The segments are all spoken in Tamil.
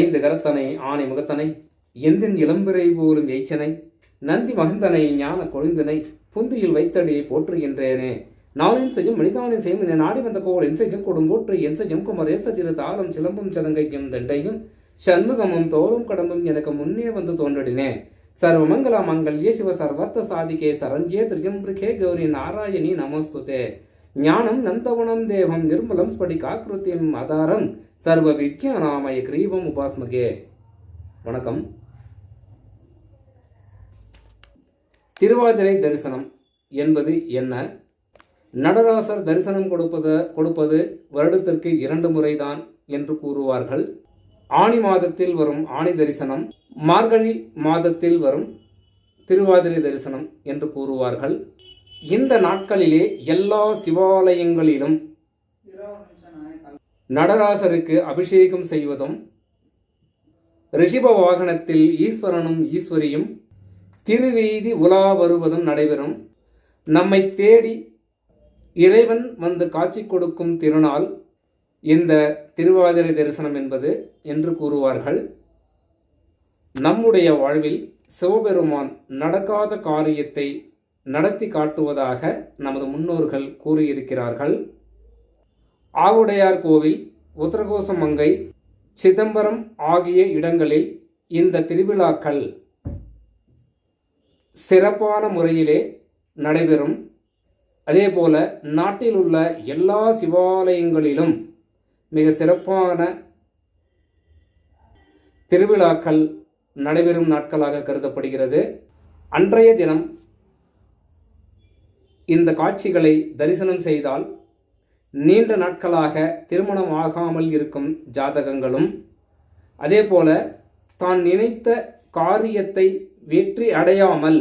ஐந்து கரத்தனை ஆணை முகத்தனை எந்தின் இளம்பிறை போலும் எய்ச்சனை நந்தி மகந்தனை ஞான கொழுந்தனை புந்தியில் வைத்தடி போற்றுகின்றேனே. நாளின் செய்யும் மனிதானை செய்யும் என நாடி வந்த கோள் என் செய்யும் கொடுங்கூற்று என் செய்யும் குமரேச சிறு தாளம் சிலம்பும் சதங்கைக்கும் தண்டையும் சண்முகமும் தோளும் கடம்பும் எனக்கு முன்னே வந்து தோன்றினே சர்வமங்கல மங்கல்யே சிவ சர்வர்த்த சாதிகே சரண்யே திரிஜம்பிருகே கௌரி நாராயணி நமஸ்துதே. ஞானம் நந்தவனம் தேவம் நிர்மலம் ஸ்படிகாக்கிருத்தியம் ஆதாரம் சர்வ வித்யா நாமய கிரீவம் உபாஸ்மகே. வணக்கம். திருவாதிரை தரிசனம் என்பது என்ன? நடராசர் தரிசனம் கொடுப்பது கொடுப்பது வருடத்திற்கு இரண்டு முறைதான் என்று கூறுவார்கள். ஆணி மாதத்தில் வரும் ஆணி தரிசனம் மார்கழி மாதத்தில் வரும் திருவாதிரை தரிசனம் என்று கூறுவார்கள். இந்த நாட்களிலே எல்லா சிவாலயங்களிலும் நடராசருக்கு அபிஷேகம் செய்வதும் ரிஷிப வாகனத்தில் ஈஸ்வரனும் ஈஸ்வரியும் திருவீதி உலா வருவதும் நடைபெறும். நம்மை தேடி இறைவன் வந்து காட்சி கொடுக்கும் திருநாள் இந்த திருவாதிரை தரிசனம் என்பது என்று கூறுவார்கள். நம்முடைய வாழ்வில் சிவபெருமான் நடக்காத காரியத்தை நடத்தி காட்டுவதாக நமது முன்னோர்கள் கூறியிருக்கிறார்கள். ஆவுடையார் கோவில் உத்தரகோசமங்கை சிதம்பரம் ஆகிய இடங்களில் இந்த திருவிழாக்கள் சிறப்பான முறையிலே நடைபெறும். அதேபோல நாட்டில் உள்ள எல்லா சிவாலயங்களிலும் மிக சிறப்பான திருவிழாக்கள் நடைபெறும் நாட்களாக கருதப்படுகிறது. அன்றைய தினம் இந்த காட்சிகளை தரிசனம் செய்தால் நீண்ட நாட்களாக திருமணம் ஆகாமல் இருக்கும் ஜாதகங்களும் அதேபோல தான் நினைத்த காரியத்தை வெற்றி அடையாமல்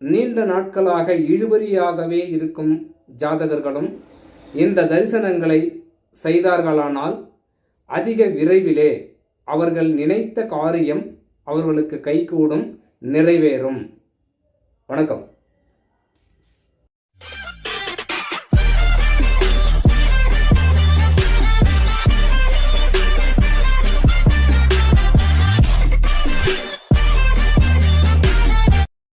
நீண்ட நாட்களாக இழுபறியாகவே இருக்கும் ஜாதகர்களும் இந்த தரிசனங்களை செய்தார்களானால் அதிக விரைவிலே அவர்கள் நினைத்த காரியம் அவர்களுக்கு கைகூடும் நிறைவேறும். வணக்கம்.